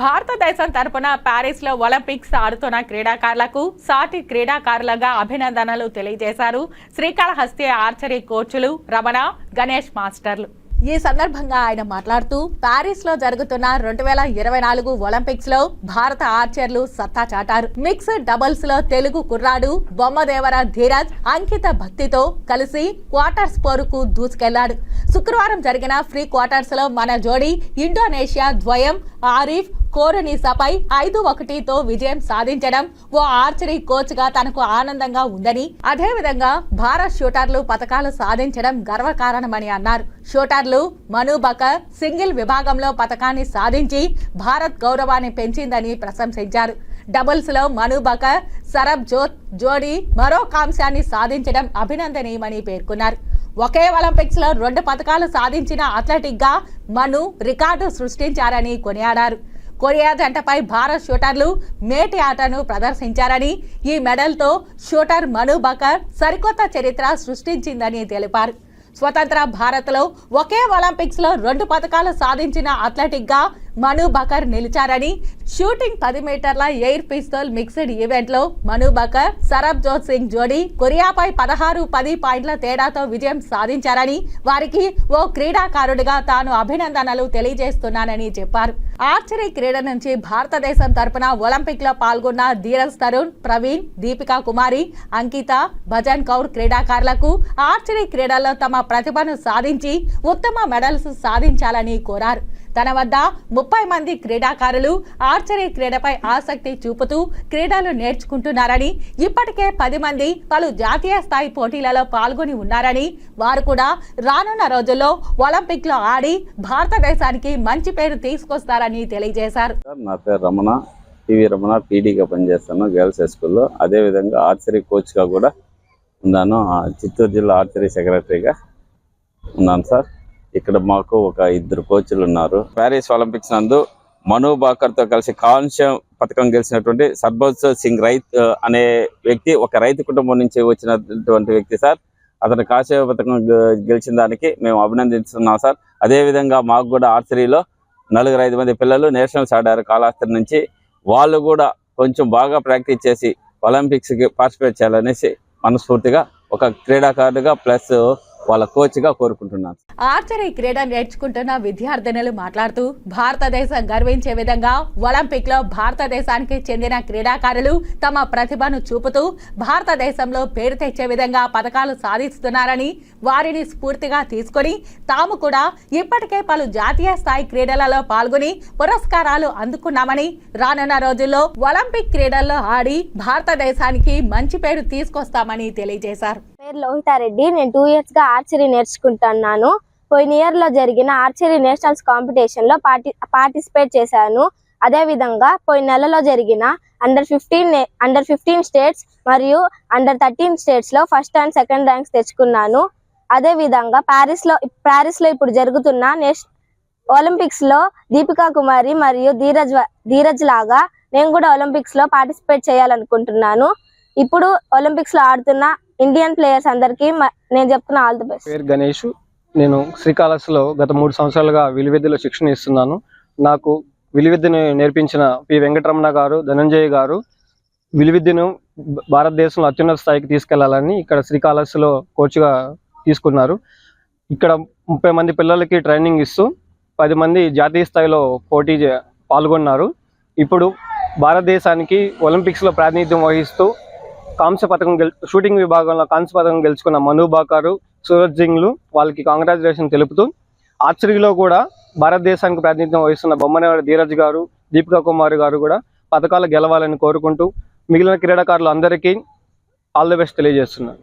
భారతదేశం తరపున ప్యారిస్లో ఒలింపిక్స్ ఆడుతున్న క్రీడాకారులకు సాటి క్రీడాకారులుగా అభినందనలు తెలియజేశారు. శ్రీకాళహస్తి ఆర్చరీ కోచ్లు రమణ గణేష్ మాస్టర్లు. ఈ సందర్భంగా ఆయన మాట్లాడుతూ ప్యారిస్లో జరుగుతున్న రెండు వేల ఇరవై నాలుగు ఒలింపిక్స్లో భారత ఆర్చర్లు సత్తా చాటారు. మిక్స్డ్ డబుల్స్లో తెలుగు కుర్రాడు బొమ్మదేవర ధీరజ్ అంకిత భక్తితో కలిసి క్వార్టర్స్ పోరుకు దూసుకెళ్ళాడు. శుక్రవారం జరిగిన ఫ్రీ క్వార్టర్స్లో మన జోడీ ఇండోనేషియా ద్వయం ఆరిఫ్ కోరనీసాపై ఐదు ఒకటితో విజయం సాధించడం ఓ ఆర్చరీ కోచ్గా తనకు ఆనందంగా ఉందని అదేవిధంగా భారత్ షూటర్లు పథకాలు సాధించడం గర్వకారణమని అన్నారు. షూటర్లు మను బకర్ సింగిల్ విభాగంలో పథకాన్ని సాధించి భారత్ గౌరవాన్ని పెంచిందని ప్రశంసించారు. డబుల్స్లో మను బకర్ సరబ్ జోత్ జోడీ మరో కాంశాన్ని సాధించడం అభినందనీయమని పేర్కొన్నారు. ఒకే ఒలింపిక్స్లో రెండు పథకాలు సాధించిన అథ్లెటిక్గా మను రికార్డు సృష్టించారని కొనియాడారు. కొరియా జంటపై భారత్ షూటర్లు మేటి ఆటను ప్రదర్శించారని ఈ మెడల్తో షూటర్ మను బకర్ సరికొత్త చరిత్ర సృష్టించిందని తెలిపారు. స్వతంత్ర భారత్లో ఒకే ఒలింపిక్స్లో రెండు పథకాలు సాధించిన అథ్లెటిక్గా మను బకర్ నిలిచారని షూటింగ్ పది మీటర్ల ఎయిర్ పిస్తోల్ మిక్స్డ్ ఈవెంట్లో మను బకర్ సరబ్ జోత్ సింగ్ జోడీ కొరియాపై పదహారు పది పాయింట్ల తేడాతో విజయం సాధించారని వారికి ఓ క్రీడాకారుడిగా తాను అభినందనలు తెలియజేస్తున్నానని చెప్పారు. ఆర్చరీ క్రీడ నుంచి భారతదేశం తరపున ఒలింపిక్లో పాల్గొన్న ధీరజ్ తరుణ్ ప్రవీణ్ దీపికా కుమారి అంకిత భజన్ కౌర్ క్రీడాకారులకు ఆర్చరీ క్రీడల్లో తమ ప్రతిభను సాధించి ఉత్తమ మెడల్స్ సాధించాలని కోరారు. తన వద్ద ముప్పై మంది క్రీడాకారులు ఆర్చరీ క్రీడపై ఆసక్తి చూపుతూ క్రీడలు నేర్చుకుంటున్నారని ఇప్పటికే పది మంది పలు జాతీయ స్థాయి పోటీలలో పాల్గొని ఉన్నారని వారు కూడా రానున్న రోజుల్లో ఒలింపిక్లో ఆడి భారతదేశానికి మంచి పేరు తీసుకొస్తారని తెలియజేశారు. నా పేరు రమణ. టీవీ రమణ పీడీగా పనిచేస్తాను గర్ల్స్ హై స్కూల్లో. అదేవిధంగా ఆర్చరీ కోచ్గా కూడా ఉన్నాను. చిత్తూరు జిల్లా ఆర్చరీ సెక్రటరీగా ఉన్నాను సార్. ఇక్కడ మాకు ఒక ఇద్దరు కోచ్లు ఉన్నారు. ప్యారిస్ ఒలింపిక్స్ నందు మను బాకర్తో కలిసి కాంస్యం పథకం గెలిచినటువంటి సర్బోజ్ సింగ్ రైత్ అనే వ్యక్తి ఒక రైతు కుటుంబం నుంచి వచ్చినటువంటి వ్యక్తి సార్. అతను కాంస్య పథకం గె- గెలిచిన దానికి మేము అభినందిస్తున్నాం సార్. అదేవిధంగా మాకు కూడా ఆర్చరీలో నలుగురు ఐదు మంది పిల్లలు నేషనల్స్ ఆడారు కాళాస్త్రి నుంచి. వాళ్ళు కూడా కొంచెం బాగా ప్రాక్టీస్ చేసి ఒలింపిక్స్కి పార్టిసిపేట్ చేయాలనేసి మనస్ఫూర్తిగా ఒక క్రీడాకారుడిగా ప్లస్ వాళ్ళ కోచ్గా కోరుకుంటున్నాను. ఆర్చరీ క్రీడ నేర్చుకుంటున్న విద్యార్థినులు మాట్లాడుతూ భారతదేశం గర్వించే విధంగా ఒలింపిక్లో భారతదేశానికి చెందిన క్రీడాకారులు తమ ప్రతిభను చూపుతూ భారతదేశంలో పేరు తెచ్చే విధంగా పథకాలు సాధిస్తున్నారని వారిని స్ఫూర్తిగా తీసుకొని తాము కూడా ఇప్పటికే పలు జాతీయ స్థాయి క్రీడలలో పాల్గొని పురస్కారాలు అందుకున్నామని రానున్న రోజుల్లో ఒలింపిక్ క్రీడల్లో ఆడి భారతదేశానికి మంచి పేరు తీసుకొస్తామని తెలియజేశారు. పేరు లోహితారెడ్డి నేను టూ ఇయర్స్గా ఆర్చరీ నేర్చుకుంటున్నాను. పోయిన ఇయర్లో జరిగిన ఆర్చరీ నేషనల్స్ కాంపిటీషన్లో పార్టి పార్టిసిపేట్ చేశాను. అదేవిధంగా పోయిన నెలలో జరిగిన under fifteen under fifteen states మరియు అండర్ థర్టీన్ స్టేట్స్లో ఫస్ట్ అండ్ సెకండ్ ర్యాంక్స్ తెచ్చుకున్నాను. అదే విధంగా ప్యారిస్లో ఇప్పుడు జరుగుతున్న నేష్ ఒలింపిక్స్లో దీపికా కుమారి మరియు ధీరజ్ ధీరజ్ లాగా నేను కూడా ఒలింపిక్స్లో పార్టిసిపేట్ చేయాలనుకుంటున్నాను. ఇప్పుడు ఒలింపిక్స్లో ఆడుతున్న ఇండియన్ ప్లేయర్స్ అందరికీ నేను చెప్తున్న ఆల్ ది బెస్ట్ పేరు గణేష్. నేను శ్రీకాళహస్తిలో గత మూడు సంవత్సరాలుగా విలువిద్యలో శిక్షణ ఇస్తున్నాను. నాకు విలువిద్యను నేర్పించిన పి. వెంకటరమణ గారు ధనంజయ్ గారు విలువిద్యను భారతదేశంలో అత్యున్నత స్థాయికి తీసుకెళ్ళాలని ఇక్కడ శ్రీకాళహస్తిలో కోచ్గా తీసుకున్నారు. ఇక్కడ ముప్పై మంది పిల్లలకి ట్రైనింగ్ ఇస్తూ పది మంది జాతీయ స్థాయిలో పోటీ పాల్గొన్నారు. ఇప్పుడు భారతదేశానికి ఒలింపిక్స్లో ప్రాతినిధ్యం వహిస్తూ కాంస్య పథకం గెల్ షూటింగ్ విభాగంలో కాంస్య పథకం గెలుచుకున్న మను బాకారు సూరజ్ సింగ్లు వాళ్ళకి కాంగ్రాచులేషన్ తెలుపుతూ ఆర్చరీలో కూడా భారతదేశానికి ప్రాతినిధ్యం వహిస్తున్న బొమ్మనేవాడి ధీరజ్ గారు దీపికా కుమార్ గారు కూడా పథకాలు గెలవాలని కోరుకుంటూ మిగిలిన క్రీడాకారులు అందరికీ ఆల్ ది బెస్ట్ తెలియజేస్తున్నాను